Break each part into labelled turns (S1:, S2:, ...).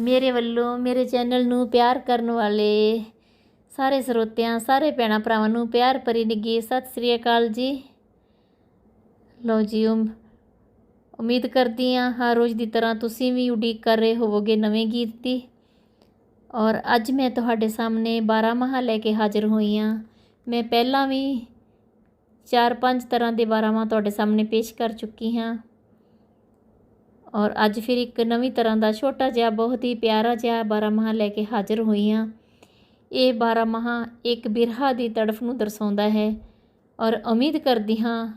S1: ਮੇਰੇ ਵੱਲੋਂ, ਮੇਰੇ ਚੈਨਲ ਨੂੰ ਪਿਆਰ ਕਰਨ ਵਾਲੇ ਸਾਰੇ ਸਰੋਤਿਆਂ, ਸਾਰੇ ਭੈਣਾਂ ਭਰਾਵਾਂ ਨੂੰ ਪਿਆਰ ਭਰੀ ਨਿੱਘੀ ਸਤਿ ਸ੍ਰੀ ਅਕਾਲ ਜੀ। ਲਓ ਜੀ, ਉਮ- ਉਮੀਦ ਕਰਦੀ ਹਾਂ ਹਰ ਰੋਜ਼ ਦੀ ਤਰ੍ਹਾਂ ਤੁਸੀਂ ਵੀ ਉਡੀਕ ਕਰ ਰਹੇ ਹੋਵੋਗੇ ਨਵੇਂ ਗੀਤ ਦੀ। ਔਰ ਅੱਜ ਮੈਂ ਤੁਹਾਡੇ ਸਾਹਮਣੇ 12 ਮਹਾ ਲੈ ਕੇ ਹਾਜ਼ਰ ਹੋਈ ਹਾਂ। ਮੈਂ ਪਹਿਲਾਂ ਵੀ ਚਾਰ ਪੰਜ ਤਰ੍ਹਾਂ ਦੇ 12 ਮਹਾ ਤੁਹਾਡੇ ਸਾਹਮਣੇ ਪੇਸ਼ ਕਰ ਚੁੱਕੀ ਹਾਂ। ਔਰ ਅੱਜ ਫਿਰ ਇੱਕ ਨਵੀਂ ਤਰ੍ਹਾਂ ਦਾ ਛੋਟਾ ਜਿਹਾ, ਬਹੁਤ ਹੀ ਪਿਆਰਾ ਜਿਹਾ 12 ਲੈ ਕੇ ਹਾਜ਼ਰ ਹੋਈ ਹਾਂ। ਇਹ 12 ਇੱਕ ਬਿਰਹਾ ਦੀ ਤੜਫ ਨੂੰ ਦਰਸਾਉਂਦਾ ਹੈ ਔਰ ਉਮੀਦ ਕਰਦੀ ਹਾਂ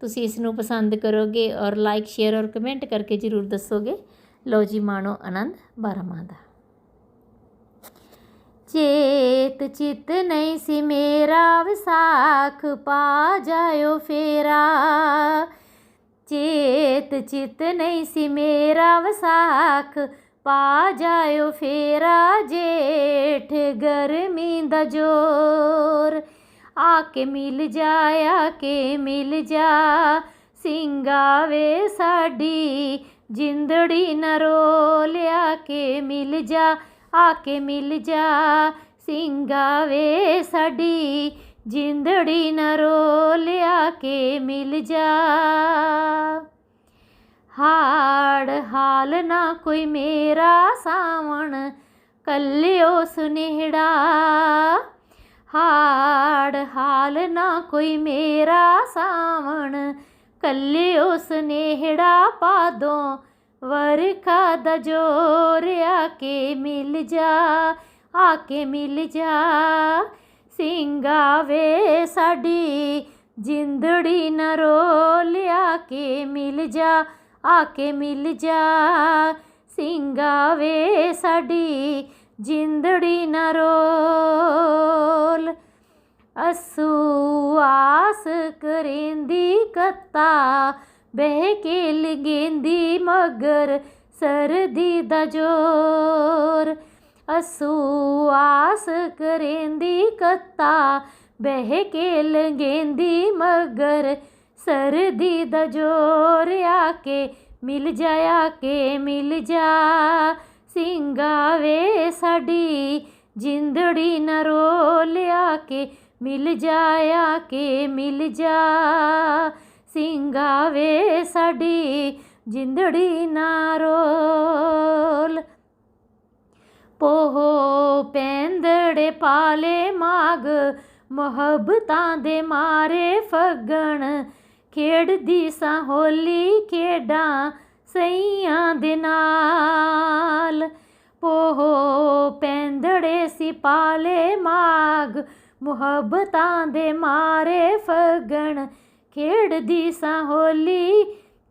S1: ਤੁਸੀਂ ਇਸ ਨੂੰ ਪਸੰਦ ਕਰੋਗੇ ਔਰ ਲਾਈਕ ਸ਼ੇਅਰ ਔਰ ਕਮੈਂਟ ਕਰਕੇ ਜ਼ਰੂਰ ਦੱਸੋਗੇ। ਲਓ ਜੀ, ਮਾਣੋ ਆਨੰਦ 12 ਦਾ। ਚੇਤ ਚਿਤ ਨਹੀਂ ਸੀ ਮੇਰਾ, ਵਿਸਾਖ ਪਾ ਜਾਇਓ ਫੇਰਾ। ਚੇਤ ਚਿਤ ਨਹੀਂ ਸੀ ਮੇਰਾ ਵਸਾਖ। ਪਾ ਜਾਇਓ ਫੇਰਾ ਜੇਠ, ਗਰਮੀ ਦਾ ਜੋਰ। ਆ ਕੇ ਮਿਲ ਜਾ, ਆ ਕੇ ਮਿਲ ਜਾ। ਸਿੰਗਾਵੇ ਸਾਡੀ, ਜਿੰਦੜੀ ਨ ਰੋ ਲਿਆ ਕੇ ਮਿਲ ਜਾ, ਆ ਕੇ ਮਿਲ ਜਾ। ਸਿੰਗਾਵੇ ਸਾਡੀ, ਜਿੰਦੜੀ ਨਾ ਰੋ ਲਿਆ ਕੇ ਮਿਲ ਜਾ। ਹਾੜ ਹਾਲ ਨਾ ਕੋਈ ਮੇਰਾ ਸਾਵਣ, ਕੱਲਿਓ ਸੁਨੇਹੜਾ। ਹਾੜ ਹਾਲ ਨਾ ਕੋਈ ਮੇਰਾ ਸਾਵਣ, ਕੱਲਿਓ ਸੁਨੇਹੜਾ ਪਾਦੋਂ ਵਰਖਾ ਦਾ ਜੋਰ ਆ ਕੇ ਮਿਲ ਜਾ, ਆ ਕੇ ਮਿਲ ਜਾ। ਸਿੰਗਾਵੇ ਸਾਡੀ ਜਿੰਦੜੀ ਨ ਰੋ ਲਿਆ ਕੇ ਮਿਲ ਜਾ। ਆ ਕੇ ਮਿਲ ਜਾ। ਸਿੰਗਾਵੇ ਸਾਡੀ ਜਿੰਦੜੀ ਨ ਰੋਲ। ਅਸੂ ਆਸ ਕਰੇਂਦੀ ਕੱਤਾ, ਬਹਿ ਕੇ ਲਗੇਂਦੀ ਮਗਰ ਸਰਦੀ ਦਾ ਜੋਰ। ਅਸੂ ਆਸ ਕਰੇਂਦੀ ਕੱਤਾ, ਬਹਿ ਕੇ ਲਗੇਂਦੀ ਮਗਰ ਸਰਦੀ ਦਾ ਜੋਰ। ਆ ਕੇ ਮਿਲ ਜਾਇਆ ਕੇ ਮਿਲ ਜਾ, ਸਿੰਗਾਵੇ ਸਾਡੀ ਜਿੰਦੜੀ ਨ ਰੋ ਲਿਆ ਕੇ, ਮਿਲ ਜਾਇਆ ਕੇ ਮਿਲ ਜਾ, ਸਿੰਗਾਵੇ ਸਾਡੀ ਜਿੰਦੜੀ ਨਾ ਰੋਲ। ਪੋਹੋ ਪੈਂਦੜੇ ਪਾਲੇ ਮਾਗ, ਮੁਹੱਬਤਾਂ ਦੇ ਮਾਰੇ ਫਗਣ, ਖੇਡਦੀ ਸਾਂ ਹੋਲੀ ਖੇਡਾਂ ਸਈਆਂ ਦੇ ਨਾਲ। ਪੋਹ ਪੈਂਦੜੇ ਸੀ ਪਾਲੇ ਮਾਗ, ਮੁਹੱਬਤਾਂ ਦੇ ਮਾਰੇ ਫਗਣ। ਖੇਡਦੀ ਸਾਂ ਹੋਲੀ,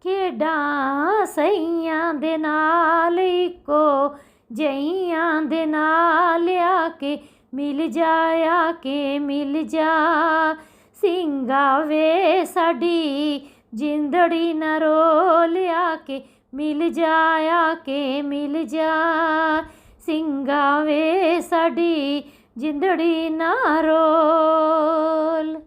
S1: ਖੇਡਾਂ ਸਈਆਂ ਦੇ ਨਾਲ। ਇੱਕੋ ਜਈਆਂ ਦੇ ਨਾਲ ਆ ਕੇ ਮਿਲ ਜਾਇਆ ਕੇ ਮਿਲ ਜਾ। ਸਿੰਗਾਵੇ ਸਾਡੀ ਜਿੰਦੜੀ ਨਾ ਰੋ ਲਿਆ ਕੇ ਮਿਲ ਜਾਇਆ ਕੇ ਮਿਲ ਜਾ। ਸਿੰਗਾਵੇ ਸਾਡੀ, ਜਿੰਦੜੀ ਨਾ ਰੋਲ।